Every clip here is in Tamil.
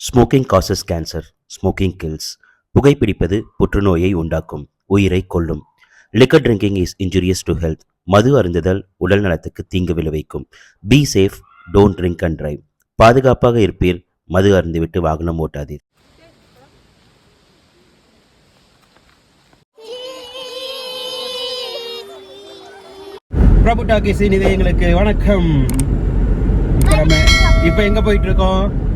Smoking causes cancer smoking kills புகைப்பிடிப்பது புற்றுநோயை உண்டாக்கும். உயிரை கொல்லும். Liquor drinking is injurious to health மது அருந்துதல் உடல் நலத்துக்கு தீங்கு விளைவிக்கும். Be safe don't drink and drive பாதுகாப்பாக இருப்பீர். மது அருந்துவிட்டு வாகனம் ஓட்டாதீர். பிரபு டாக்கிஸ் எங்களுக்கு வணக்கம். இப்போ நம்ம இப்போ போயிட்டு இருக்கோம்?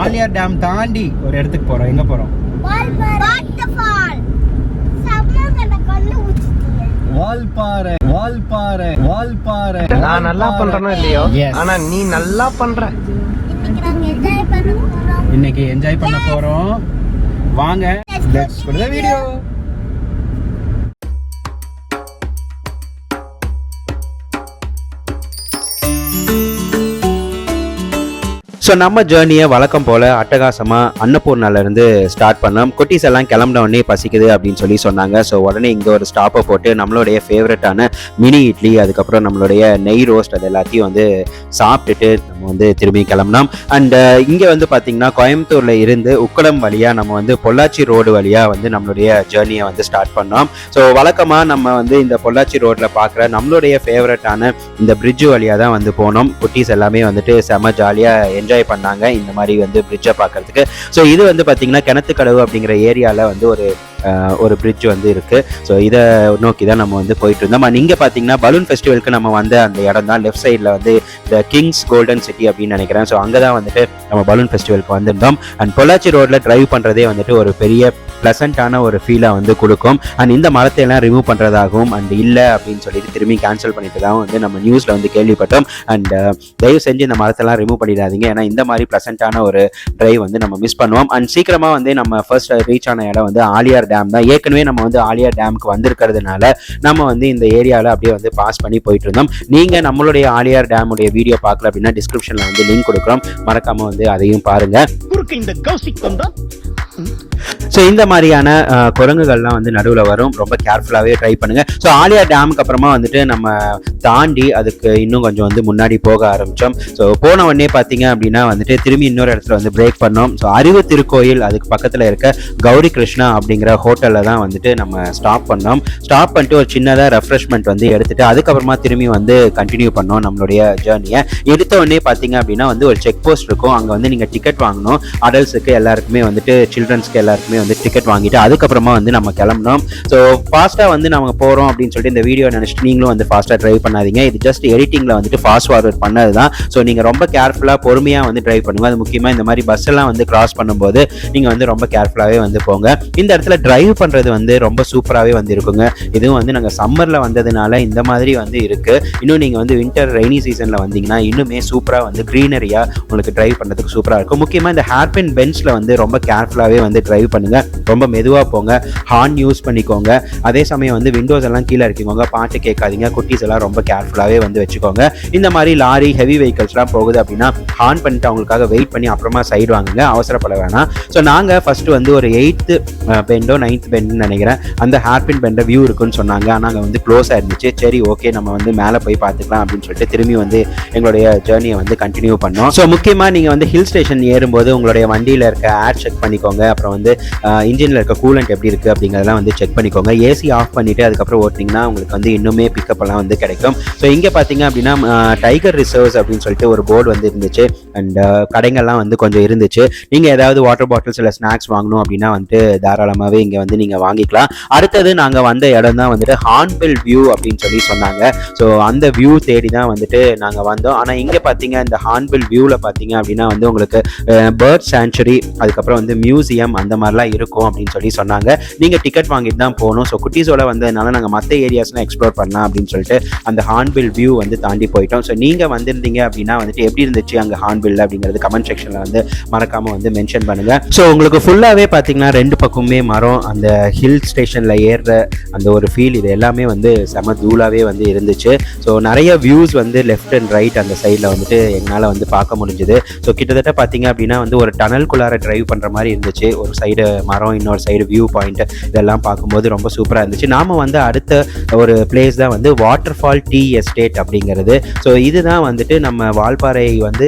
ஆலியாட்டம் ஆலியா டேம் தாண்டி ஒரு இடத்துக்கு போறோம். எங்க ஊச்சிட்டீங்க வால்பாறை வால்பாறை வால்பாறை. நான் நல்லா பண்றேனோ இல்லையோ. ஆனா நீ நல்லா பண்ற. இன்னைக்கு என்ஜாய் பண்ண போறோம். வாங்க. லெட்ஸ் வீடியோ ஸோ நம்ம ஜேர்னியை வழக்கம் போல் அட்டகாசமாக அன்னபூர்ணாலேருந்து ஸ்டார்ட் பண்ணோம். குட்டீஸ் எல்லாம் கிளம்பின உடனே பசிக்குது அப்படின்னு சொல்லி சொன்னாங்க. ஸோ உடனே இங்கே ஒரு ஸ்டாப்பை போட்டு நம்மளுடைய ஃபேவரட்டான மினி இட்லி அதுக்கப்புறம் நம்மளுடைய நெய் ரோஸ்ட் அது எல்லாத்தையும் வந்து சாப்பிட்டுட்டு நம்ம வந்து திரும்பி கிளம்பினோம். அண்ட் இங்கே வந்து பார்த்திங்கன்னா கோயம்புத்தூரில் இருந்து உக்கடம் வழியாக நம்ம வந்து பொள்ளாச்சி ரோடு வழியாக வந்து நம்மளுடைய ஜேர்னியை வந்து ஸ்டார்ட் பண்ணோம். ஸோ வழக்கமாக நம்ம வந்து இந்த பொள்ளாச்சி ரோட்டில் பார்க்குற நம்மளுடைய ஃபேவரட்டான இந்த பிரிட்ஜ் வழியாக தான் வந்து போனோம். குட்டீஸ் எல்லாமே வந்துட்டு செம ஜாலியாக என்ஜாய் பண்ணாங்க. இந்த மாதிரி வந்து பிரிட்ஜை பார்க்கறதுக்கு. ஸோ இது வந்து பார்த்தீங்கன்னா கிணத்துக்கடவு அப்படிங்கிற ஏரியாவில் வந்து ஒரு ஒரு பிரிட்ஜ் வந்து இருக்கு. ஸோ இதை நோக்கி தான் நம்ம வந்து போயிட்டு இருந்தோம். அண்ட் இங்கே பார்த்தீங்கன்னா பலூன் ஃபெஸ்டிவலுக்கு நம்ம வந்த அந்த இடம் தான். லெஃப்ட் சைடில் வந்து இந்த கிங்ஸ் கோல்டன் சிட்டி அப்படின்னு நினைக்கிறேன். ஸோ அங்கே தான் வந்துட்டு நம்ம பலூன் ஃபெஸ்டிவலுக்கு வந்திருந்தோம். அண்ட் பொள்ளாச்சி ரோட்டில் டிரைவ் பண்ணுறதே வந்துட்டு ஒரு பெரிய ப்ளசண்ட்டான ஒரு ஃபீலாக வந்து கொடுக்கும். அண்ட் இந்த மரத்தை எல்லாம் ரிமூவ் பண்ணுறதாகவும் அண்ட் இல்லை அப்படின்னு சொல்லிட்டு திரும்பி கேன்சல் பண்ணிட்டு தான் வந்து நம்ம நியூஸில் வந்து கேள்விப்பட்டோம். அண்ட் தயவு செஞ்சு இந்த மரத்தெல்லாம் ரிமூவ் பண்ணிடாதீங்க. ஏன்னா இந்த மாதிரி ப்ளசண்ட்டான ஒரு டிரைவ் வந்து நம்ம மிஸ் பண்ணுவோம். அண்ட் சீக்கிரமாக வந்து நம்ம ஃபர்ஸ்ட் ரீச் ஆன இடம் வந்து ஆலியார் டேம் தான். ஏற்கனவே நம்ம வந்து ஆலியார் டேமுக்கு வந்திருக்கிறதுனால நம்ம வந்து இந்த ஏரியாவில் அப்படியே வந்து பாஸ் பண்ணி போயிட்டு இருந்தோம் நீங்கள் நம்மளுடைய ஆலியார் டேமுடைய வீடியோ பார்க்கல அப்படின்னா டிஸ்கிரிப்ஷனில் வந்து லிங்க் கொடுக்குறோம். மறக்காம வந்து அதையும் பாருங்க. குறுக்கு இந்த கௌசிக் வந்தா ஸோ இந்த மாதிரியான குரங்குகள்லாம் வந்து நடுவில் வரும். ரொம்ப கேர்ஃபுல்லாகவே ட்ரை பண்ணுங்கள் ஸோ ஆலியா டேமுக்கு அப்புறமா வந்துட்டு நம்ம தாண்டி அதுக்கு இன்னும் கொஞ்சம் வந்து முன்னாடி போக ஆரம்பித்தோம் ஸோ போன உடனே பார்த்தீங்க அப்படின்னா வந்துட்டு திரும்பி இன்னொரு இடத்துல வந்து பிரேக் பண்ணோம். ஸோ அறிவு திருக்கோயில் அதுக்கு பக்கத்தில் இருக்க கௌரி கிருஷ்ணா அப்படிங்கிற ஹோட்டலில் தான் வந்துட்டு நம்ம ஸ்டாப் பண்ணோம். ஸ்டாப் பண்ணிட்டு ஒரு சின்னதாக ரெஃப்ரெஷ்மெண்ட் வந்து எடுத்துட்டு அதுக்கப்புறமா திரும்பி வந்து கண்டினியூ பண்ணோம் நம்மளுடைய ஜேர்னியை எடுத்த உடனே பார்த்தீங்க அப்படின்னா வந்து ஒரு செக் போஸ்ட் இருக்கும். அங்கே வந்து நீங்கள் டிக்கெட் வாங்கணும். அடல்ட்ஸுக்கு எல்லாருக்குமே வந்துட்டு சில்ட்ரன்ஸ்க்கு எல்லாருக்குமே எல்லாருக்குமே வந்து டிக்கெட் வாங்கிட்டு அதுக்கப்புறமா வந்து நம்ம கிளம்புனோம். ஸோ ஃபாஸ்ட்டாக வந்து நம்ம போகிறோம் அப்படின்னு சொல்லிட்டு இந்த வீடியோ நினச்சிட்டு நீங்களும் வந்து ஃபாஸ்ட்டாக ட்ரைவ் பண்ணாதீங்க. இது ஜஸ்ட் எடிட்டிங்கில் வந்துட்டு ஃபாஸ்ட் ஃபார்வர்ட் பண்ணது தான் ஸோ நீங்கள் ரொம்ப கேர்ஃபுல்லாக பொறுமையாக வந்து ட்ரைவ் பண்ணுங்க. அது முக்கியமாக இந்த மாதிரி பஸ் எல்லாம் வந்து கிராஸ் பண்ணும்போது நீங்கள் வந்து ரொம்ப கேர்ஃபுல்லாகவே வந்து போங்க. இந்த இடத்துல ட்ரைவ் பண்ணுறது வந்து ரொம்ப சூப்பராகவே வந்து இருக்குங்க. இதுவும் வந்து நாங்கள் சம்மரில் வந்ததுனால இந்த மாதிரி வந்து இருக்குது இன்னும் நீங்கள் வந்து வின்டர் ரெய்னி சீசனில் வந்தீங்கன்னா இன்னுமே சூப்பராக வந்து க்ரீனரியாக உங்களுக்கு ட்ரைவ் பண்ணுறதுக்கு சூப்பராக இருக்கும். முக்கியமாக இந்த ஹேர்பின் பெஞ்சில் வந்து ரொம்ப கேர்ஃபுல்லாகவே வந்து டிரைவ் பண்ணுங்க. ரொம்ப மெதுவாக போங்க. ஹார்ன் யூஸ் பண்ணிக்கோங்க. அதே சமயம் வந்து விண்டோஸ் எல்லாம் கீழே இறக்கிக்கோங்க. பாட்டு கேட்காதீங்க. குட்டீஸ் எல்லாம் ரொம்ப கேர்ஃபுல்லாகவே வந்து வச்சுக்கோங்க. இந்த மாதிரி லாரி ஹெவி வெஹிக்கல்ஸ்லாம் போகுது அப்படின்னா ஹார்ன் பண்ணிட்டு அவங்களுக்காக வெயிட் பண்ணி அப்புறமா சைடு வாங்குங்க. அவசரப்பட வேணாம். ஸோ நாங்கள் ஃபஸ்ட்டு வந்து ஒரு எயித்து பெண்டோ நைன்த் பெண்டுன்னு நினைக்கிறேன். அந்த ஹேர்பின் பெண்டை வியூ இருக்குன்னு சொன்னாங்க. ஆனால் அங்கே வந்து க்ளோஸ் ஆயிருந்துச்சு சரி ஓகே நம்ம வந்து மேலே போய் பார்த்துக்கலாம் அப்படின்னு சொல்லிட்டு திரும்பி வந்து எங்களுடைய ஜேர்னியை வந்து கண்டினியூ பண்ணோம். ஸோ முக்கியமாக நீங்கள் வந்து ஹில் ஸ்டேஷன் ஏறும்போது உங்களுடைய வண்டியில் இருக்க ஏர் செக் பண்ணிக்கோங்க. அப்புறம் வந்து வந்து இன்ஜினில் இருக்க கூலண்ட் எப்படி இருக்குது அப்படிங்கிறதெல்லாம் வந்து செக் பண்ணிக்கோங்க. ஏசி ஆஃப் பண்ணிவிட்டு அதுக்கப்புறம் ஓட்டினீங்கன்னா உங்களுக்கு வந்து இன்னுமே பிக்கப் எல்லாம் வந்து கிடைக்கும். ஸோ இங்கே பார்த்தீங்க அப்படின்னா டைகர் ரிசர்வ்ஸ் அப்படின்னு சொல்லிட்டு ஒரு போர்டு வந்து இருந்துச்சு. அண்ட் கடைங்கள்லாம் வந்து கொஞ்சம் இருந்துச்சு. நீங்கள் ஏதாவது வாட்டர் பாட்டில்ஸ் இல்லை ஸ்நாக்ஸ் வாங்கணும் அப்படின்னா வந்துட்டு தாராளமாகவே இங்கே வந்து நீங்கள் வாங்கிக்கலாம். அடுத்தது நாங்கள் வந்த இடம் தான் வந்துட்டு ஹார்ன்பில் வியூ அப்படின்னு சொல்லி சொன்னாங்க. ஸோ அந்த வியூ தேடி தான் வந்துட்டு நாங்கள் வந்தோம். ஆனால் இங்கே பார்த்தீங்க இந்த ஹார்ன்பில் வியூவில் பார்த்தீங்க அப்படின்னா வந்து உங்களுக்கு பேர்ட் சேஞ்சுரி அதுக்கப்புறம் வந்து மியூசியம் அந்த மாதிரிலாம் இருக்கும் அப்படின்னு சொல்லி சொன்னாங்க. நீங்கள் டிக்கெட் வாங்கிட்டு தான் போகணும். ஸோ குட்டீஸோட வந்ததுனால நாங்கள் மற்ற ஏரியாஸ்லாம் எக்ஸ்ப்ளோர் பண்ணலாம் அப்படின்னு சொல்லிட்டு அந்த ஹார்ன்பில் வியூ வந்து தாண்டி போயிட்டோம். ஸோ நீங்கள் வந்திருந்தீங்க அப்படின்னா வந்துட்டு எப்படி இருந்துச்சு அங்கே ஹார்ன்பில் அப்படிங்கிறது கமெண்ட் செக்ஷனில் வந்து மறக்காமல் வந்து மென்ஷன் பண்ணுங்கள் ஸோ உங்களுக்கு ஃபுல்லாகவே பார்த்தீங்கன்னா ரெண்டு பக்கமுமே மரம் அந்த ஹில் ஸ்டேஷனில் ஏறுற அந்த ஒரு ஃபீல் இது எல்லாமே வந்து செம தூளாகவே வந்து இருந்துச்சு. ஸோ நிறைய வியூஸ் வந்து லெஃப்ட் அண்ட் ரைட் அந்த சைடில் வந்துட்டு எங்களால் வந்து பார்க்க முடிஞ்சுது. ஸோ கிட்டத்தட்ட பார்த்தீங்க அப்படின்னா வந்து ஒரு டனல்குள்ளார டிரைவ் பண்ணுற மாதிரி இருந்துச்சு. ஒரு சைடு மரம் இன்னொரு சைடு வியூ பாயிண்ட் இதெல்லாம் பார்க்கும்போது ரொம்ப சூப்பராக இருந்துச்சு. நாம் வந்து அடுத்த ஒரு பிளேஸ் தான் வந்து வாட்டர் ஃபால் டீ எஸ்டேட் அப்படிங்கிறது. ஸோ இதுதான் வந்துட்டு நம்ம வால்பாறை வந்து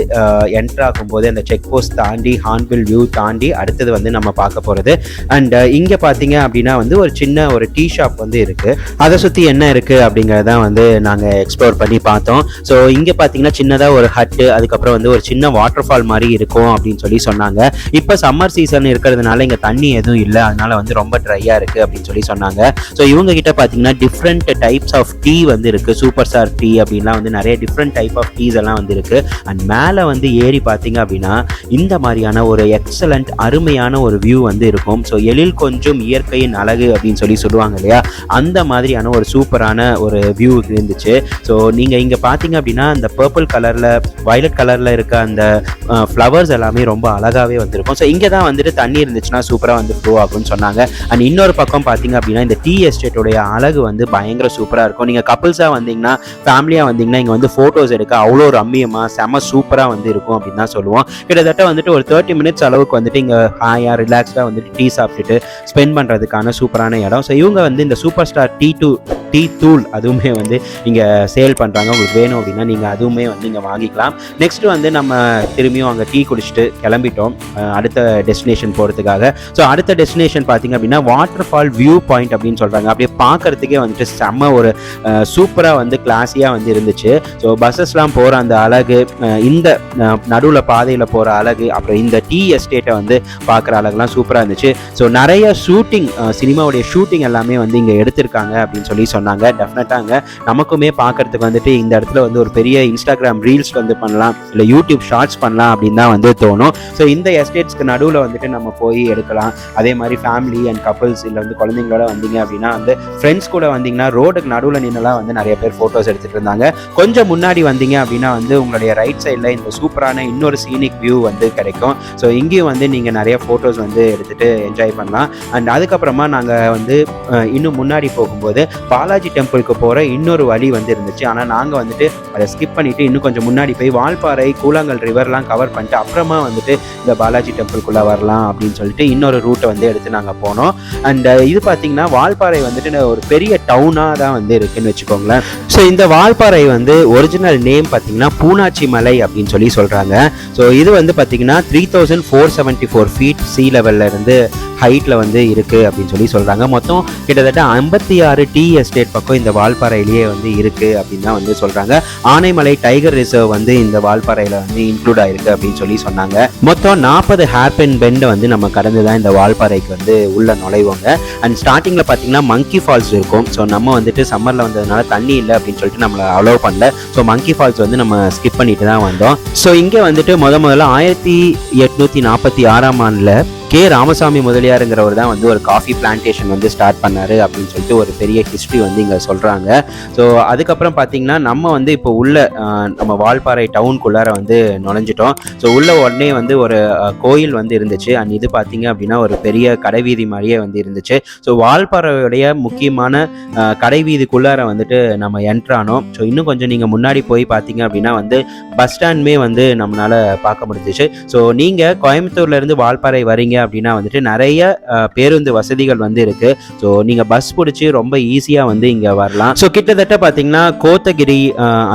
என்டர் ஆகும்போது அந்த செக் போஸ்ட் தாண்டி ஹார்ன்பில் வியூ தாண்டி அடுத்தது வந்து நம்ம பார்க்க போகிறது அண்ட் இங்கே பார்த்தீங்க அப்படின்னா வந்து ஒரு சின்ன ஒரு டீ ஷாப் வந்து இருக்குது அதை சுற்றி என்ன இருக்குது அப்படிங்கிறதான் வந்து நாங்கள் எக்ஸ்ப்ளோர் பண்ணி பார்த்தோம். ஸோ இங்கே பார்த்தீங்கன்னா சின்னதாக ஒரு ஹட்டு அதுக்கப்புறம் வந்து ஒரு சின்ன வாட்டர் ஃபால் மாதிரி இருக்கும் அப்படின்னு சொல்லி சொன்னாங்க. இப்போ சம்மர் சீசன் இருக்கிறதுனால இங்கே தண்ணி எதுவும் இல்லை. அதனால வந்து ரொம்ப ட்ரையாக இருக்குது அப்படின்னு சொல்லி சொன்னாங்க. ஸோ இவங்க கிட்ட பார்த்தீங்கன்னா டிஃப்ரெண்ட் டைப்ஸ் ஆஃப் டீ வந்து இருக்குது சூப்பர் ஸ்டார் டீ அப்படின்லாம் வந்து நிறைய டிஃப்ரெண்ட் டைப் ஆஃப் டீஸ் எல்லாம் வந்து இருக்குது அண்ட் மேலே வந்து ஏறி பார்த்தீங்க அப்படின்னா இந்த மாதிரியான ஒரு எக்ஸலண்ட் அருமையான ஒரு வியூ வந்து இருக்கும். ஸோ எழில் கொஞ்சம் இயற்கையின் அழகு அப்படின்னு சொல்லி சொல்லுவாங்க இல்லையா? அந்த மாதிரியான ஒரு சூப்பரான ஒரு வியூ இருந்துச்சு. ஸோ நீங்கள் இங்கே பார்த்தீங்க அப்படின்னா அந்த பர்பிள் கலரில் வயலட் கலரில் இருக்க அந்த ஃப்ளவர்ஸ் எல்லாமே ரொம்ப அழகாகவே வந்திருக்கும். ஸோ இங்கே தான் வந்துட்டு தண்ணி இருந்துச்சுன்னா சூப்பராக வந்து ப்ரூவ் ஆகும்னு சொன்னாங்க. அண்ட் இன்னொரு பக்கம் பார்த்தீங்க அப்படின்னா இந்த டீ எஸ்டேட்டோடைய அழகு வந்து பயங்கர சூப்பராக இருக்கும். நீங்கள் கப்புள்ஸாக வந்தீங்கன்னா ஃபேமிலியாக வந்தீங்கன்னா இங்கே வந்து ஃபோட்டோஸ் எடுக்க அவ்வளோ ரம்மியமாக செம சூப்பராக வந்து இருக்கும் அப்படின்னு தான் சொல்லுவோம். கிட்டத்தட்ட வந்துட்டு ஒரு தேர்ட்டி மினிட்ஸ் அளவுக்கு வந்துட்டு இங்கே ஹாயாக ரிலாக்ஸ்டாக வந்துட்டு டீ சாப்பிட்டுட்டு ஸ்பெண்ட் பண்ணுறதுக்கான சூப்பரான இடம். ஸோ இவங்க வந்து இந்த super star tea two tea தூள் அதுவுமே வந்து இங்கே சேல் பண்ணுறாங்க உங்களுக்கு வேணும் அப்படின்னா நீங்கள் அதுவுமே வந்து இங்கே வாங்கிக்கலாம். நெக்ஸ்ட் வந்து நம்ம திரும்பியும் அங்கே டீ குடிச்சிட்டு கிளம்பிட்டோம். அடுத்த டெஸ்டினேஷன் போகிறதுக்காக ஸோ அடுத்த டெஸ்டினேஷன் பார்த்தீங்க அப்படின்னா வாட்டர் ஃபால் வியூ பாயிண்ட் அப்படின்னு சொல்கிறாங்க அப்படியே பார்க்கறதுக்கே வந்துட்டு செம்ம ஒரு சூப்பராக வந்து கிளாஸியாக வந்து இருந்துச்சு. ஸோ பஸ்ஸஸ்லாம் போகிற அந்த அழகு இந்த நடுவில் பாதையில் போகிற அழகு அப்புறம் இந்த டீ எஸ்டேட்டை வந்து பார்க்குற அழகுலாம் சூப்பராக இருந்துச்சு. ஸோ நிறைய ஷூட்டிங் சினிமாவுடைய ஷூட்டிங் எல்லாமே வந்து இங்கே எடுத்திருக்காங்க அப்படின்னு சொல்லி சொன்னாங்க. டெஃபினட்டாங்க நமக்குமே பார்க்கறதுக்கு வந்துட்டு இந்த இடத்துல வந்து ஒரு பெரிய இன்ஸ்டாகிராம் ரீல்ஸ் வந்து பண்ணலாம் இல்லை யூடியூப் ஷார்ட்ஸ் பண்ணலாம் அப்படின்னு தான் வந்து தோணும். ஸோ இந்த எஸ்டேட்ஸ்க்கு நடுவில் வந்துட்டு நம்ம போய் எடுக்கலாம். அதே மாதிரி ஃபேமிலி அண்ட் கப்புள்ஸ் இல்லை வந்து குழந்தைங்களோட வந்தீங்க அப்படின்னா வந்து ஃப்ரெண்ட்ஸ் கூட வந்தீங்கன்னா ரோடுக்கு நடுவில் நின்றுலாம் வந்து நிறைய பேர் ஃபோட்டோஸ் எடுத்துகிட்டு இருந்தாங்க. கொஞ்சம் முன்னாடி வந்தீங்க அப்படின்னா வந்து உங்களுடைய ரைட் சைடில் இந்த சூப்பரான இன்னொரு சீனிக் வியூ வந்து கிடைக்கும். ஸோ இங்கேயும் வந்து நீங்கள் நிறைய ஃபோட்டோஸ் வந்து எடுத்துகிட்டு என்ஜாய் பண்ணலாம். அண்ட் அதுக்கப்புறமா நாங்கள் வந்து இன்னும் முன்னாடி போகும்போது பாலாஜி டெம்பிளுக்கு போகிற இன்னொரு வழி வந்து இருந்துச்சு. ஆனால் நாங்கள் வந்துட்டு அதை ஸ்கிப் பண்ணிவிட்டு இன்னும் கொஞ்சம் முன்னாடி போய் வால்பாறை கூழாங்கல் ரிவர்லாம் கவர் பண்ணிட்டு அப்புறமா வந்துட்டு இந்த பாலாஜி டெம்பிள்குள்ளே வரலாம் அப்படின்னு சொல்லிட்டு இன்னொரு ரூட்டை வந்து எடுத்து நாங்கள் போனோம். அண்ட் இது பார்த்தீங்கன்னா வால்பாறை வந்துட்டு ஒரு பெரிய டவுனாக தான் வந்து இருக்குன்னு வச்சுக்கோங்களேன். ஸோ இந்த வால்பாறை வந்து ஒரிஜினல் நேம் பார்த்தீங்கன்னா பூனாச்சி மலை அப்படின்னு சொல்லி சொல்கிறாங்க ஸோ இது வந்து பார்த்தீங்கன்னா three thousand four seventy four feet sea லெவலில் இருந்து ஹைட்டில் வந்து இருக்குது அப்படின்னு சொல்லி சொல்கிறாங்க மொத்தம் கிட்டத்தட்ட ஐம்பத்தி ஆறு டி எஸ்டேட் பக்கம் இந்த வால்பாறையிலேயே வந்து இருக்குது அப்படின்னு தான் வந்து சொல்கிறாங்க ஆனைமலை டைகர் ரிசர்வ் வந்து இந்த வால்பாறையில் வந்து இன்க்ளூட் ஆயிருக்கு அப்படின்னு சொல்லி சொன்னாங்க. மொத்தம் நாற்பது ஹேர்பின் பெண்டை வந்து நம்ம கடந்து தான் இந்த வால்பாறைக்கு வந்து உள்ள நுழைவோங்க. அண்ட் ஸ்டார்டிங்கில் பார்த்தீங்கன்னா மங்கி ஃபால்ஸ் இருக்கும். ஸோ நம்ம வந்துட்டு சம்மரில் வந்ததுனால தண்ணி இல்லை அப்படின்னு சொல்லிட்டு நம்மளை அலோவ் பண்ணல. ஸோ மங்கி ஃபால்ஸ் வந்து நம்ம ஸ்கிப் பண்ணிட்டு தான் வந்தோம். ஸோ இங்கே வந்துட்டு முத முதல்ல ஆயிரத்தி எட்நூற்றி நாற்பத்தி ஆறாம் ஆண்டில் கே ராமசாமி முதலியாருங்கிறவர் தான் வந்து ஒரு காஃபி பிளான்டேஷன் வந்து ஸ்டார்ட் பண்ணாரு அப்படின்னு சொல்லிட்டு ஒரு பெரிய ஹிஸ்ட்ரி வந்து இங்கே சொல்கிறாங்க ஸோ அதுக்கப்புறம் பார்த்தீங்கன்னா நம்ம வந்து இப்போ உள்ள நம்ம வால்பாறை டவுனுக்குள்ளார வந்து நுழைஞ்சிட்டோம். ஸோ உள்ள உடனே வந்து ஒரு கோயில் வந்து இருந்துச்சு. அண்ட் இது பார்த்தீங்க அப்படின்னா ஒரு பெரிய கடைவீதி மாதிரியே வந்து இருந்துச்சு. ஸோ வால்பாறையுடைய முக்கியமான கடைவீதிக்குள்ளார வந்துட்டு நம்ம என்ட்ரானோம் ஸோ இன்னும் கொஞ்சம் நீங்கள் முன்னாடி போய் பார்த்தீங்க அப்படின்னா வந்து பஸ் ஸ்டாண்டுமே வந்து நம்மளால் பார்க்க முடிஞ்சிச்சு. ஸோ நீங்கள் கோயம்புத்தூர்லேருந்து வால்பாறை வரீங்க அப்படின்னா வந்துட்டு நிறைய பேருந்து வசதிகள் வந்து இருக்கு. ஸோ நீங்கள் பஸ் பிடிச்சி ரொம்ப ஈஸியாக வந்து இங்கே வரலாம். ஸோ கிட்டத்தட்ட பார்த்தீங்கன்னா கோத்தகிரி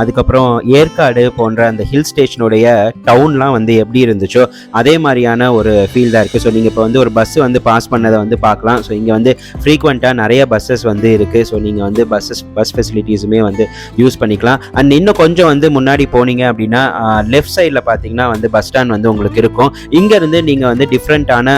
அதுக்கப்புறம் ஏற்காடு போன்ற அந்த ஹில் ஸ்டேஷனுடைய டவுன்லாம் வந்து எப்படி இருந்துச்சோ அதே மாதிரியான ஒரு ஃபீல் தான் இருக்குது ஸோ நீங்கள் இப்போ வந்து ஒரு பஸ் வந்து பாஸ் பண்ணதை வந்து பார்க்கலாம் ஸோ இங்கே வந்து ஃப்ரீக்வெண்ட்டாக நிறைய பஸ்ஸஸ் வந்து இருக்குது ஸோ நீங்கள் வந்து பஸ்ஸஸ் பஸ் ஃபெசிலிட்டிஸுமே வந்து யூஸ் பண்ணிக்கலாம். அண்ட் இன்னும் கொஞ்சம் வந்து முன்னாடி போனீங்க அப்படின்னா லெஃப்ட் சைடில் பார்த்தீங்கன்னா வந்து பஸ் ஸ்டாண்ட் வந்து உங்களுக்கு இருக்கும். இங்கேருந்து நீங்கள் வந்து டிஃப்ரெண்ட்டான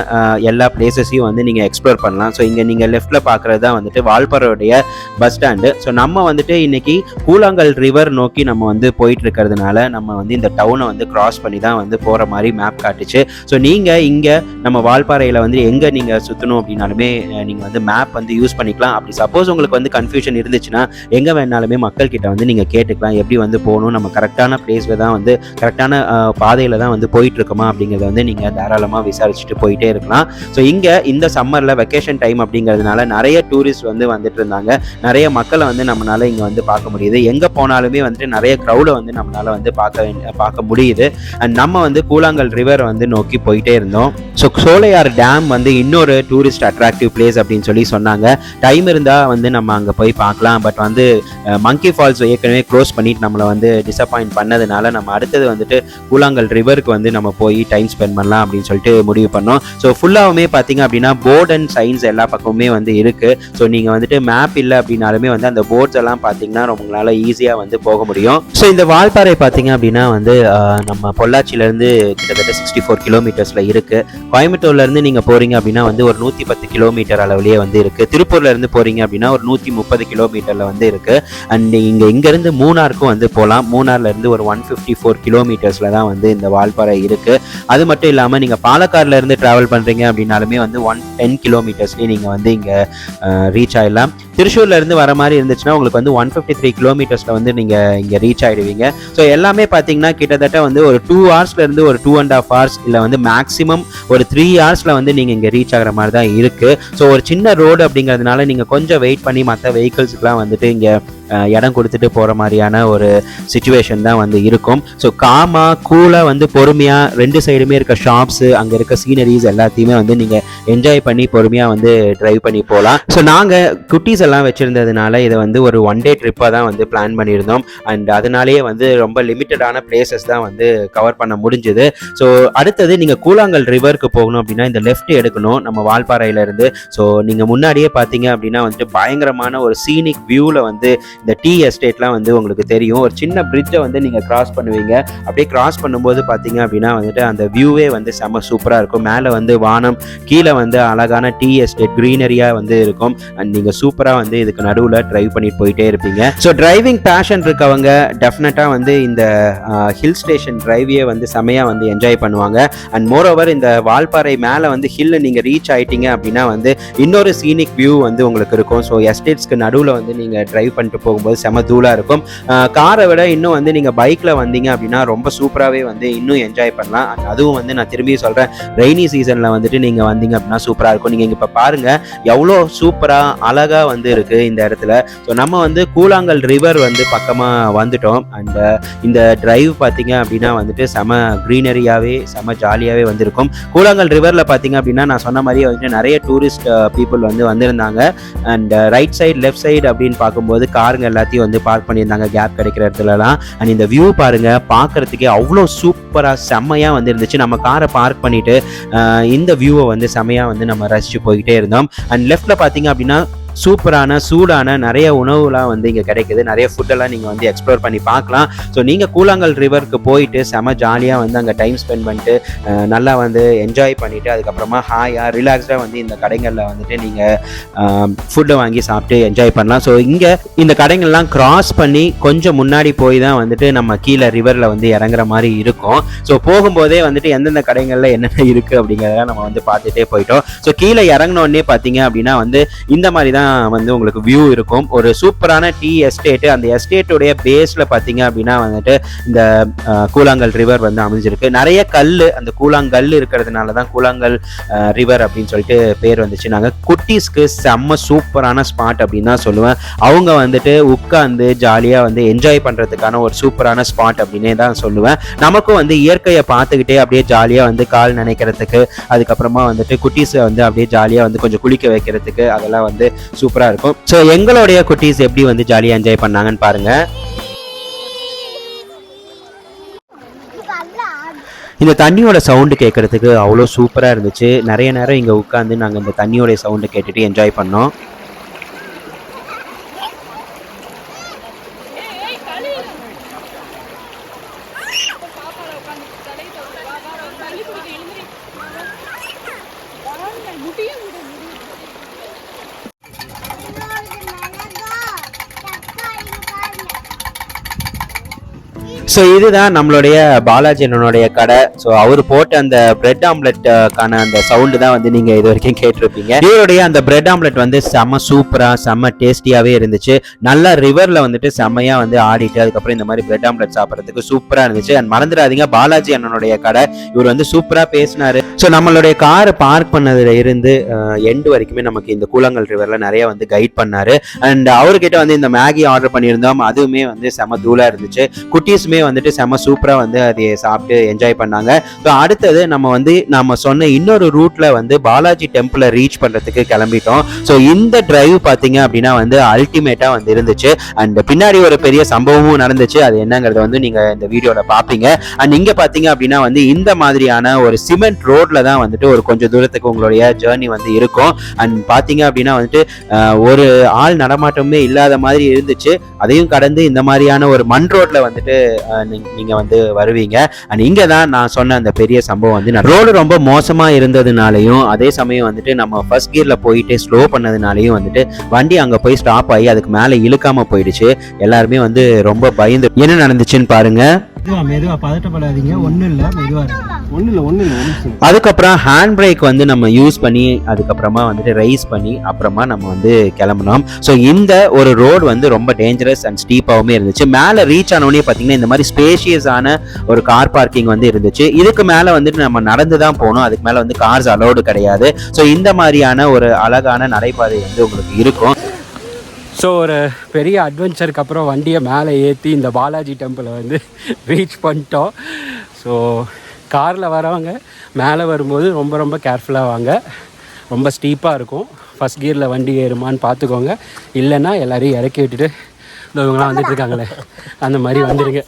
எல்லா பிளேசஸையும் வந்து நீங்கள் எக்ஸ்ப்ளோர் பண்ணலாம். ஸோ இங்கே நீங்கள் லெஃப்ட்டில் பார்க்குறது தான் வந்துட்டு வால்பாறையுடைய பஸ் ஸ்டாண்டு ஸோ நம்ம வந்துட்டு இன்னைக்கு கூழாங்கல் ரிவர் நோக்கி நம்ம வந்து போயிட்டு இருக்கிறதுனால நம்ம வந்து இந்த டவுனை வந்து கிராஸ் பண்ணி தான் வந்து போகிற மாதிரி மேப் காட்டுச்சு. ஸோ நீங்கள் இங்கே நம்ம வால்பாறையில் வந்து எங்கே நீங்கள் சுற்றணும் அப்படின்னாலுமே நீங்கள் வந்து மேப் வந்து யூஸ் பண்ணிக்கலாம். அப்படி சப்போஸ் உங்களுக்கு வந்து கன்ஃபியூஷன் இருந்துச்சுன்னா எங்கே வேணாலுமே மக்கள்கிட்ட வந்து நீங்கள் கேட்டுக்கலாம். எப்படி வந்து போகணும்? நம்ம கரெக்டான பிளேஸில் தான் வந்து கரெக்டான பாதையில் தான் வந்து போயிட்டு இருக்கோமா அப்படிங்கிறத வந்து நீங்கள் தாராளமாக விசாரிச்சுட்டு போயிட்டே இருக்கலாம். ஸோ இங்கே இந்த சம்மரில் வெக்கேஷன் டைம் அப்படிங்கிறதுனால நிறைய டூரிஸ்ட் வந்து வந்துட்டு இருந்தாங்க. நிறைய மக்களை வந்து நம்மளால இங்கே வந்து பார்க்க முடியுது. எங்கே போனாலுமே வந்துட்டு நிறைய க்ரௌடை வந்து நம்மளால வந்து பார்க்க வேண்டிய பார்க்க முடியுது. அண்ட் நம்ம வந்து கூழாங்கல் ரிவர் வந்து நோக்கி போயிட்டே இருந்தோம். ஸோ சோலையார் டேம் வந்து இன்னொரு டூரிஸ்ட் அட்ராக்டிவ் பிளேஸ் அப்படின்னு சொல்லி சொன்னாங்க. டைம் இருந்தால் வந்து நம்ம அங்கே போய் பார்க்கலாம். பட் வந்து மங்கி ஃபால்ஸ் ஏற்கனவே க்ளோஸ் பண்ணிட்டு நம்மளை வந்து டிசப்பாயிண்ட் பண்ணதுனால நம்ம அடுத்தது வந்துட்டு கூழாங்கல் ரிவருக்கு வந்து நம்ம போய் டைம் ஸ்பெண்ட் பண்ணலாம் அப்படின்னு சொல்லிட்டு முடிவு பண்ணோம். ஸோ ஃபுல்லாகவுமே பார்த்தீங்க அப்படின்னா போர்ட் அண்ட் சைன்ஸ் எல்லா பக்கமுமே வந்து இருக்குது ஸோ நீங்கள் வந்துட்டு மேப் இல்லை அப்படின்னாலுமே வந்து அந்த போர்ட்ஸ் எல்லாம் பார்த்தீங்கன்னா உங்களால் ஈஸியாக வந்து போக முடியும். ஸோ இந்த வால்பாறை பார்த்தீங்க அப்படின்னா வந்து நம்ம பொள்ளாச்சியிலேருந்து கிட்டத்தட்ட சிக்ஸ்டி ஃபோர் கிலோமீட்டர்ஸில் இருக்குது கோயம்புத்தூர்லேருந்து நீங்கள் போகிறீங்க அப்படின்னா வந்து ஒரு நூற்றி பத்து கிலோமீட்டர் அளவுலேயே வந்து இருக்குது திருப்பூர்லேருந்து போகிறீங்க அப்படின்னா ஒரு நூற்றி முப்பது கிலோமீட்டரில் வந்து இருக்குது அண்ட் இங்கே இங்கேருந்து மூணாருக்கும் வந்து போகலாம் மூணார்லேருந்து ஒரு ஒன் ஃபிஃப்டி ஃபோர் கிலோமீட்டர்ஸில் தான் வந்து இந்த வால்பாறை இருக்குது அது மட்டும் இல்லாமல் நீங்கள் பாலக்காடுலேருந்து ட்ராவல் பண்ணுறீங்க அப்படின்னாலுமே வந்து ஒன் டென் கிலோமீட்டர்ஸ்லேயே நீங்கள் வந்து இங்கே ரீச் ஆகிடலாம் திருச்சூர்லேருந்து வர மாதிரி இருந்துச்சுன்னா உங்களுக்கு வந்து ஒன் ஃபிஃப்டி த்ரீ கிலோமீட்டர்ஸில் வந்து நீங்கள் இங்கே ரீச் ஆகிடுவீங்க ஸோ எல்லாமே பார்த்தீங்கன்னா கிட்டத்தட்ட வந்து ஒரு டூ ஹவர்ஸ்லேருந்து ஒரு டூ அண்ட் ஆஃப் ஹவர்ஸ் இல்லை வந்து மேக்ஸிமம் ஒரு த்ரீ ஹவர்ஸில் வந்து நீங்கள் இங்கே ரீச் ஆகிற மாதிரி தான் இருக்குது ஸோ ஒரு சின்ன ரோடு அப்படிங்கிறதுனால நீங்கள் கொஞ்சம் வெயிட் பண்ணி மற்ற வெஹிக்கிள்ஸுக்குலாம் வந்துட்டு இங்கே இடம் கொடுத்துட்டு போகிற மாதிரியான ஒரு சுச்சுவேஷன் தான் வந்து இருக்கும். ஸோ காமா கூலாக வந்து பொறுமையாக ரெண்டு சைடுமே இருக்க ஷாப்ஸு அங்கே இருக்க சீனரிஸ் எல்லாத்தையுமே வந்து நீங்கள் என்ஜாய் பண்ணி பொறுமையாக வந்து ட்ரைவ் பண்ணி போகலாம் ஸோ நாங்கள் குட்டீஸ் எல்லாம் வச்சுருந்ததுனால இதை வந்து ஒரு ஒன் டே ட்ரிப்பாக தான் வந்து பிளான் பண்ணியிருந்தோம். அண்ட் அதனாலேயே வந்து ரொம்ப லிமிட்டடான பிளேசஸ் தான் வந்து கவர் பண்ண முடிஞ்சுது. ஸோ அடுத்தது நீங்கள் கூழாங்கல் ரிவருக்கு போகணும் அப்படின்னா இந்த லெஃப்ட் எடுக்கணும். நம்ம வால்பாறையிலேருந்து ஸோ நீங்கள் முன்னாடியே பார்த்தீங்க அப்படின்னா வந்துட்டு பயங்கரமான ஒரு சீனிக் வியூவில் வந்து இந்த டீ எஸ்டேட்லாம் வந்து உங்களுக்கு தெரியும். ஒரு சின்ன பிரிட்ஜை வந்து நீங்கள் கிராஸ் பண்ணுவீங்க. அப்படியே கிராஸ் பண்ணும்போது பார்த்தீங்க அப்படின்னா வந்துட்டு அந்த வியூவே வந்து செம்ம சூப்பராக இருக்கும். மேலே வந்து வானம் கீழே வந்து அழகான டீ எஸ்டேட் க்ரீனரியாக வந்து இருக்கும். அண்ட் நீங்கள் சூப்பராக வந்து இதுக்கு நடுவில் ட்ரைவ் பண்ணிட்டு போயிட்டே இருப்பீங்க. ஸோ டிரைவிங் பேஷன் இருக்கவங்க டெஃபினட்டாக வந்து இந்த ஹில் ஸ்டேஷன் டிரைவையே வந்து செமையாக வந்து என்ஜாய் பண்ணுவாங்க. அண்ட் மோர் ஓவர் இந்த வால்பாறை மேலே வந்து ஹில்ல நீங்கள் ரீச் ஆயிட்டீங்க அப்படின்னா வந்து இன்னொரு சீனிக் வியூ வந்து உங்களுக்கு இருக்கும். ஸோ எஸ்டேட்ஸ்க்கு நடுவில் வந்து நீங்கள் ட்ரைவ் பண்ணிட்டு போகும்போது செம தூளாக இருக்கும். காரை விட இன்னும் வந்து நீங்கள் பைக்கில் வந்தீங்க அப்படின்னா ரொம்ப சூப்பராகவே வந்து இன்னும் என்ஜாய் பண்ணலாம். அதுவும் வந்து நான் திரும்பி சொல்கிறேன் ரெய்னி சீசனில் வந்துட்டு நீங்கள் வந்தீங்க அப்படின்னா சூப்பராக இருக்கும். நீங்கள் இப்போ பாருங்கள் எவ்வளோ சூப்பராக அழகாக வந்து இருக்குது இந்த இடத்துல. ஸோ நம்ம வந்து கூழாங்கல் ரிவர் வந்து பக்கமாக வந்துட்டோம். அண்ட் இந்த டிரைவ் பார்த்தீங்க அப்படின்னா வந்துட்டு செம க்ரீனரியாகவே செம ஜாலியாகவே வந்திருக்கும். கூழாங்கல் ரிவரில் பார்த்தீங்க அப்படின்னா நான் சொன்ன மாதிரியே வந்துட்டு நிறைய டூரிஸ்ட் பீப்புள் வந்து வந்திருந்தாங்க. And right side left side அப்படின்னு பார்க்கும்போது காருங்க எல்லாத்தையும் வந்து பார்க் பண்ணியிருந்தாங்க கேப் கிடைக்கிற இடத்துலலாம். அண்ட் இந்த வியூ பாருங்க பார்க்கறதுக்கே அவ்வளோ சூப்பராக செம்மையாக வந்து இருந்துச்சு நம்ம காரை பார்க் பண்ணிட்டு இந்த வியூவை வந்து செம்மையாக வந்து நம்ம ரசிச்சு போய்கிட்டே இருந்தோம். அண்ட் லெஃப்ட்ல பார்த்தீங்க அப்படின்னா சூப்பரான சூடான நிறைய உணவுலாம் வந்து இங்கே கிடைக்குது. நிறைய ஃபுட்டெல்லாம் நீங்கள் வந்து எக்ஸ்ப்ளோர் பண்ணி பார்க்கலாம். ஸோ நீங்கள் கூழாங்கல் ரிவருக்கு போயிட்டு செம ஜாலியாக வந்து அங்கே டைம் ஸ்பெண்ட் பண்ணிட்டு நல்லா வந்து என்ஜாய் பண்ணிவிட்டு அதுக்கப்புறமா ஹாயாக ரிலாக்ஸ்டாக வந்து இந்த கடைகளில் வந்துட்டு நீங்கள் ஃபுட்டை வாங்கி சாப்பிட்டு என்ஜாய் பண்ணலாம். ஸோ இங்கே இந்த கடைகள்லாம் கிராஸ் பண்ணி கொஞ்சம் முன்னாடி போய் தான் வந்துட்டு நம்ம கீழே ரிவரில் வந்து இறங்குற மாதிரி இருக்கும். ஸோ போகும்போதே வந்துட்டு எந்தெந்த கடைகளில் என்னென்ன இருக்குது அப்படிங்கிறத நம்ம வந்து பார்த்துட்டே போயிட்டோம். ஸோ கீழே இறங்கினோடனே பார்த்தீங்க அப்படின்னா வந்து இந்த மாதிரி தான் வந்து உங்களுக்கு வியூ இருக்கும். ஒரு சூப்பரான டீ எஸ்டேட்டு அந்த எஸ்டேட்டுடைய பேஸில் பார்த்தீங்க அப்படின்னா வந்துட்டு இந்த கூழாங்கல் ரிவர் வந்து அமைஞ்சிருக்கு. நிறைய கல் அந்த கூழாங்கல் இருக்கிறதுனால தான் கூழாங்கல் ரிவர் அப்படின்னு சொல்லிட்டு பேர் வந்துச்சு. நாங்கள் குட்டீஸ்க்கு செம்ம சூப்பரான ஸ்பாட் அப்படின்னு தான் சொல்லுவேன். அவங்க வந்துட்டு உட்காந்து ஜாலியாக வந்து என்ஜாய் பண்ணுறதுக்கான ஒரு சூப்பரான ஸ்பாட் அப்படின்னே தான் சொல்லுவேன். நமக்கும் வந்து இயற்கையை பார்த்துக்கிட்டே அப்படியே ஜாலியாக வந்து கால் நினைக்கிறதுக்கு அதுக்கப்புறமா வந்துட்டு குட்டீஸை வந்து அப்படியே ஜாலியாக வந்து கொஞ்சம் குளிக்க வைக்கிறதுக்கு அதெல்லாம் வந்து சூப்பராக இருக்கும். ஸோ எங்களுடைய குட்டீஸ் எப்படி வந்து ஜாலியாக என்ஜாய் பண்ணாங்கன்னு பாருங்க. இந்த தண்ணியோட சவுண்டு கேட்கறதுக்கு அவ்வளோ சூப்பராக இருந்துச்சு. நிறைய நேரம் இங்கே உட்காந்து நாங்கள் இந்த தண்ணியோடைய சவுண்டு கேட்டுட்டு என்ஜாய் பண்ணோம். ஸோ இதுதான் நம்மளுடைய பாலாஜி அண்ணனுடைய கடை. ஸோ அவர் போட்ட அந்த பிரெட் ஆம்லெட்டுக்கான அந்த சவுண்டு தான் வந்து நீங்கள் இது வரைக்கும் கேட்டிருப்பீங்க. இவருடைய அந்த பிரெட் ஆம்லெட் வந்து செம்ம சூப்பராக செம்ம டேஸ்டியாகவே இருந்துச்சு. நல்லா ரிவரில் வந்துட்டு செம்மையாக வந்து ஆடிட்டு அதுக்கப்புறம் இந்த மாதிரி பிரெட் ஆம்லெட் சாப்பிட்றதுக்கு சூப்பராக இருந்துச்சு. அண்ட் மறந்துடாதீங்க பாலாஜி அண்ணனுடைய கடை. இவர் வந்து சூப்பராக பேசினாரு. ஸோ நம்மளுடைய காரை பார்க் பண்ணதுல இருந்து எண்டு வரைக்குமே நமக்கு இந்த கூழாங்கல் ரிவர்ல நிறைய வந்து கைட் பண்ணாரு. அண்ட் அவர்கிட்ட வந்து இந்த மேகி ஆர்டர் பண்ணியிருந்தோம். அதுவுமே வந்து செம தூளா இருந்துச்சு. குட்டீஸுமே வந்துட்டு செம சூப்பரா வந்து அதை சாப்பிட்டு என்ஜாய் பண்ணாங்க. ஸோ அடுத்தது நம்ம வந்து நம்ம சொன்ன இன்னொரு ரூட்ல வந்து பாலாஜி டெம்பிளை ரீச் பண்றதுக்கு கிளம்பிட்டோம். ஸோ இந்த டிரைவ் பார்த்தீங்க அப்படின்னா வந்து அல்டிமேட்டா வந்து இருந்துச்சு. அண்ட் பின்னாடி ஒரு பெரிய சம்பவமும் நடந்துச்சு. அது என்னங்கிறத வந்து நீங்க இந்த வீடியோல பாப்பீங்க அண்ட் இங்க பாத்தீங்க அப்படின்னா வந்து இந்த மாதிரியான ஒரு சிமெண்ட் ரோட் ரோட்ல தான் வந்துட்டு ஒரு கொஞ்சம் தூரத்துக்கு உங்களுடைய ஜேர்னி வந்து இருக்கும். அண்ட் பாத்தீங்க அப்படின்னா வந்துட்டு ஒரு ஆள் நடமாட்டமே இல்லாத மாதிரி இருந்துச்சு. அதையும் கடந்து இந்த மாதிரியான ஒரு மண் ரோட்ல வந்துட்டு அஹ், நீங்க வந்து வருவீங்க. அண்ட் இங்க தான் நான் சொன்ன அந்த பெரிய சம்பவம் வந்து ரோடு ரொம்ப மோசமா இருந்ததுனாலையும் அதே சமயம் வந்துட்டு நம்ம ஃபர்ஸ்ட் கியர்ல போயிட்டு ஸ்லோ பண்ணதுனாலையும் வந்துட்டு வண்டி அங்க போய் ஸ்டாப் ஆகி அதுக்கு மேல இழுக்காம போயிடுச்சு. எல்லாருமே வந்து ரொம்ப பயந்து என்ன நடந்துச்சுன்னு பாருங்க. மெதுவா மெதுவா பதட்டப்படாதீங்க. ஒண்ணும் இல்ல மெதுவா ஒண்ணு இல்ல ஒண்ணு இல்ல ஒண்ணு அதுக்கப்புறம் ஹேண்ட் பிரேக் வந்து நம்ம யூஸ் பண்ணி அதுக்கப்புறமா வந்துட்டு ரைஸ் பண்ணி அப்புறமா நம்ம வந்து கிளம்புனோம். ஸோ இந்த ஒரு ரோடு வந்து ரொம்ப டேஞ்சரஸ் அண்ட் ஸ்டீப்பாகவுமே இருந்துச்சு. மேலே ரீச் ஆனோடனே பார்த்தீங்கன்னா இந்த மாதிரி ஸ்பேஷியஸான ஒரு கார் பார்க்கிங் வந்து இருந்துச்சு. இதுக்கு மேலே வந்துட்டு நம்ம நடந்து தான் போகணும். அதுக்கு மேலே வந்து கார்ஸ் அலோடு கிடையாது. ஸோ இந்த மாதிரியான ஒரு அழகான நடைபாதை வந்து உங்களுக்கு இருக்கும். ஸோ ஒரு பெரிய அட்வென்ச்சருக்கு அப்புறம் வண்டியை மேலே ஏற்றி இந்த பாலாஜி டெம்பிளை வந்து ரீச் பண்ணிட்டோம். ஸோ காரில் வரவங்க மேலே வரும்போது ரொம்ப ரொம்ப கேர்ஃபுல்லாக வாங்க. ரொம்ப ஸ்டீப்பாக இருக்கும். ஃபஸ்ட் கியரில் வண்டி ஏறுமான்னு பார்த்துக்கோங்க. இல்லைன்னா எல்லாரையும் இறக்கி விட்டுட்டு இந்த இவங்களாம் வந்துட்டு இருக்காங்களே. அந்த மாதிரி வந்துடுங்க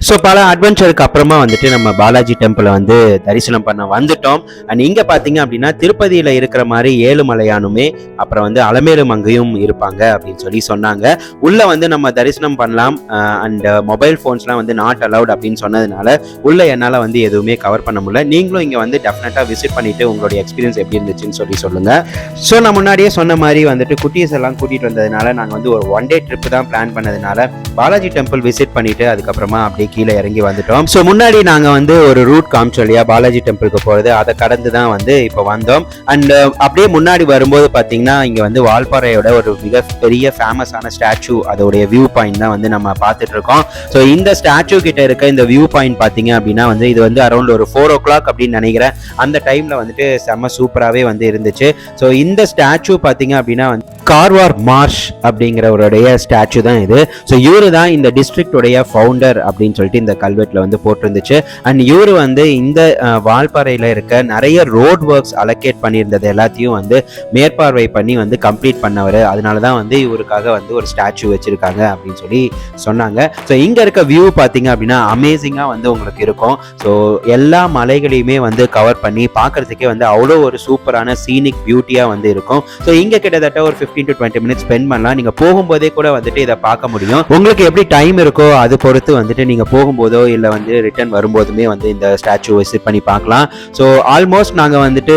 ஸோ பல அட்வென்ச்சருக்கு அப்புறமா வந்துட்டு நம்ம பாலாஜி டெம்பிளை வந்து தரிசனம் பண்ண வந்துட்டோம். அண்ட் இங்கே பார்த்தீங்க அப்படின்னா திருப்பதியில் இருக்கிற மாதிரி ஏழுமலையானுமே அப்புறம் வந்து அலமேலு மங்கையும் இருப்பாங்க அப்படின்னு சொல்லி சொன்னாங்க. உள்ளே வந்து நம்ம தரிசனம் பண்ணலாம். அண்ட் மொபைல் ஃபோன்ஸ்லாம் வந்து நாட் அலவுட் அப்படின்னு சொன்னதுனால உள்ள என்னால் வந்து எதுவுமே கவர் பண்ண முடியல. நீங்களும் இங்கே வந்து டெஃபினட்டாக விசிட் பண்ணிவிட்டு உங்களுடைய எக்ஸ்பீரியன்ஸ் எப்படி இருந்துச்சுன்னு சொல்லி சொல்லுங்கள் ஸோ நான் முன்னாடியே சொன்ன மாதிரி வந்துட்டு குட்டீஸ் எல்லாம் கூட்டிகிட்டு வந்ததுனால நாங்கள் வந்து ஒரு ஒன் டே ட்ரிப் தான் பிளான் பண்ணதுனால பாலாஜி டெம்பிள் விசிட் பண்ணிட்டு அதுக்கப்புறமா அப்படியே கீழே இறங்கி வந்துட்டோம். ஸோ முன்னாடி நாங்கள் வந்து ஒரு ரூட் காமிச்சோம் இல்லையா? பாலாஜி டெம்பிளுக்கு போகிறது அதை கடந்து தான் வந்து இப்போ வந்தோம். அண்ட் uh, அப்படியே முன்னாடி வரும்போது பார்த்தீங்கன்னா இங்கே வந்து வால்பாறையோட ஒரு மிக பெரிய ஃபேமஸான ஸ்டாச்சு அதோடைய வியூ பாயிண்ட் தான் வந்து நம்ம பார்த்துட்டு இருக்கோம். ஸோ இந்த ஸ்டாச்சு கிட்ட இருக்க இந்த வியூ பாயிண்ட் பார்த்தீங்க அப்படின்னா வந்து இது வந்து அரௌண்ட் ஒரு ஃபோர் ஓ கிளாக் அப்படின்னு நினைக்கிறேன். அந்த டைமில் வந்துட்டு செம்ம சூப்பராகவே வந்து இருந்துச்சு. ஸோ இந்த ஸ்டாச்சு பார்த்தீங்க அப்படின்னா வந்து கார்வார் மார்ஷ் அப்படிங்கிறவருடைய ஸ்டாச்சு தான் இது. ஸோ இவரு தான் இந்த டிஸ்ட்ரிக்டுடைய ஃபவுண்டர் அப்படின்னு சொல்லிட்டு இந்த கல்வெட்டில் வந்து போட்டிருந்துச்சு. அண்ட் இவரு வந்து இந்த வால்பாறையில் இருக்க நிறைய ரோட் ஒர்க்ஸ் அலோகேட் பண்ணியிருந்தது எல்லாத்தையும் வந்து மேற்பார்வை பண்ணி வந்து கம்ப்ளீட் பண்ணவர். அதனால தான் வந்து இவருக்காக வந்து ஒரு ஸ்டாச்சு வச்சிருக்காங்க அப்படின்னு சொல்லி சொன்னாங்க. ஸோ இங்கே இருக்க வியூ பார்த்தீங்க அப்படின்னா அமேசிங்காக வந்து உங்களுக்கு இருக்கும். ஸோ எல்லா மலைகளையுமே வந்து கவர் பண்ணி பார்க்கறதுக்கே வந்து அவ்வளோ ஒரு சூப்பரான சீனிக் பியூட்டியாக வந்து இருக்கும். ஸோ இங்கே கிட்டத்தட்ட ஒரு fifteen to twenty minutes spend பண்ணலாம். நீங்கள் போகும்போதே கூட வந்துட்டு இதை பார்க்க முடியும். உங்களுக்கு எப்படி டைம் இருக்கோ அது பொறுத்து வந்துட்டு நீங்கள் போகும்போதோ இல்லை வந்து ரிட்டர்ன் வரும்போதுமே வந்து இந்த ஸ்டாச்சு விசிட் பண்ணி பார்க்கலாம். ஸோ ஆல்மோஸ்ட் நாங்கள் வந்துட்டு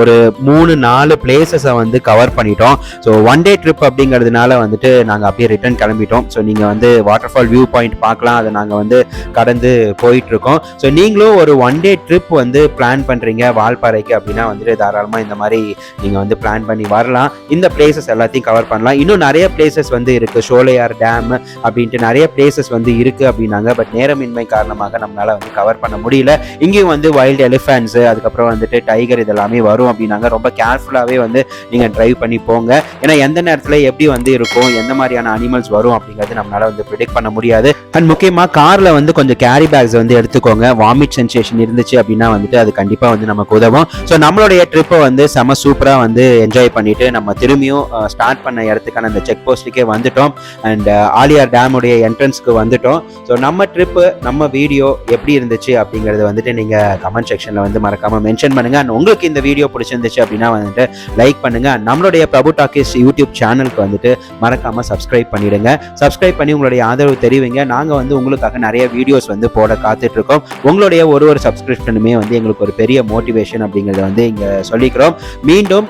ஒரு மூணு நாலு பிளேசஸை வந்து கவர் பண்ணிட்டோம். ஸோ ஒன் டே ட்ரிப் அப்படிங்கிறதுனால வந்துட்டு நாங்கள் அப்படியே ரிட்டர்ன் கிளம்பிட்டோம். ஸோ நீங்கள் வந்து வாட்டர் ஃபால் வியூ பாயிண்ட் பார்க்கலாம். அதை நாங்கள் வந்து கடந்து போயிட்டுருக்கோம். ஸோ நீங்களும் ஒரு ஒன் டே ட்ரிப் வந்து பிளான் பண்ணுறீங்க வால்பாறைக்கு அப்படின்னா வந்துட்டு தாராளமாக இந்த மாதிரி நீங்கள் வந்து பிளான் பண்ணி வரலாம். இந்த பிளேசஸ் எல்லாத்தையும் கவர் பண்ணலாம். இன்னும் நிறைய பிளேசஸ் வந்து இருக்குது ஷோலையார் டேம் அப்படின்ட்டு நிறைய பிளேசஸ் வந்து இருக்குது அப்படின்னா அப்படின்னாங்க பட் நேரமின்மை காரணமாக நம்மளால வந்து கவர் பண்ண முடியல. இங்கேயும் வந்து வைல்டு எலிஃபென்ட்ஸ் அதுக்கப்புறம் வந்துட்டு டைகர் இதெல்லாமே வரும் அப்படின்னாங்க. ரொம்ப கேர்ஃபுல்லாகவே வந்து நீங்கள் ட்ரைவ் பண்ணி போங்க. ஏன்னா எந்த நேரத்தில் எப்படி வந்து இருக்கும் எந்த மாதிரியான அனிமல்ஸ் வரும் அப்படிங்கிறது நம்மளால வந்து ப்ரிடிக்ட் பண்ண முடியாது. அண்ட் முக்கியமாக காரில் வந்து கொஞ்சம் கேரி பேக்ஸ் வந்து எடுத்துக்கோங்க. வாமிட் சென்சேஷன் இருந்துச்சு அப்படின்னா வந்துட்டு அது கண்டிப்பாக வந்து நமக்கு உதவும். ஸோ நம்மளுடைய ட்ரிப்பை வந்து செம சூப்பராக வந்து என்ஜாய் பண்ணிட்டு நம்ம திரும்பியும் ஸ்டார்ட் பண்ண இடத்துக்கான அந்த செக் போஸ்ட்டுக்கே வந்துட்டோம். அண்ட் ஆலியார் டேமுடைய என்ட்ரன்ஸ்க்கு வந்துட்டோம். ஸோ நம்ம ட்ரிப்பு நம்ம வீடியோ எப்படி இருந்துச்சு அப்படிங்கறத வந்துட்டு நீங்கள் கமெண்ட் செக்ஷனில் வந்து மறக்காமல் மென்ஷன் பண்ணுங்க. அண்ட் உங்களுக்கு இந்த வீடியோ பிடிச்சிருந்துச்சு அப்படின்னா வந்துட்டு லைக் பண்ணுங்க. நம்மளுடைய பிரபு டாக்கிஸ் யூடியூப் சேனலுக்கு வந்துட்டு மறக்காமல் சப்ஸ்கிரைப் பண்ணிடுங்க. சப்ஸ்கிரைப் பண்ணி உங்களுடைய ஆதரவு தெரிவிங்க. நாங்கள் வந்து உங்களுக்காக நிறைய வீடியோஸ் வந்து போட காத்துட்டு இருக்கோம் உங்களுடைய ஒரு ஒரு சப்ஸ்கிரிப்ஷனுமே வந்து எங்களுக்கு ஒரு பெரிய மோட்டிவேஷன் அப்படிங்கிறத வந்து இங்கே சொல்லிக்கிறோம். மீண்டும்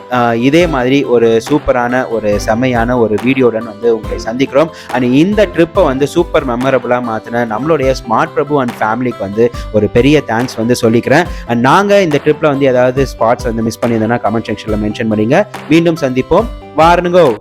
இதே மாதிரி ஒரு சூப்பரான ஒரு செம்மையான ஒரு வீடியோடன் வந்து உங்களை சந்திக்கிறோம். அண்ட் இந்த ட்ரிப்பை வந்து சூப்பர் மெமரபுளாக மாற்றின நம்மளுடைய ஸ்மார்ட் பிரபு அண்ட் ஃபேமிலிக்கு வந்து ஒரு பெரிய தேங்க்ஸ் வந்து சொல்லிக்கிறேன். அண்ட் நாங்கள் இந்த ட்ரிப்பில் வந்து ஏதாவது ஸ்பாட்ஸ் வந்து மிஸ் பண்ணியிருந்தோன்னா கமெண்ட் செக்ஷனில் மென்ஷன் பண்ணிங்க. மீண்டும் சந்திப்போம். வாரணுங்கோ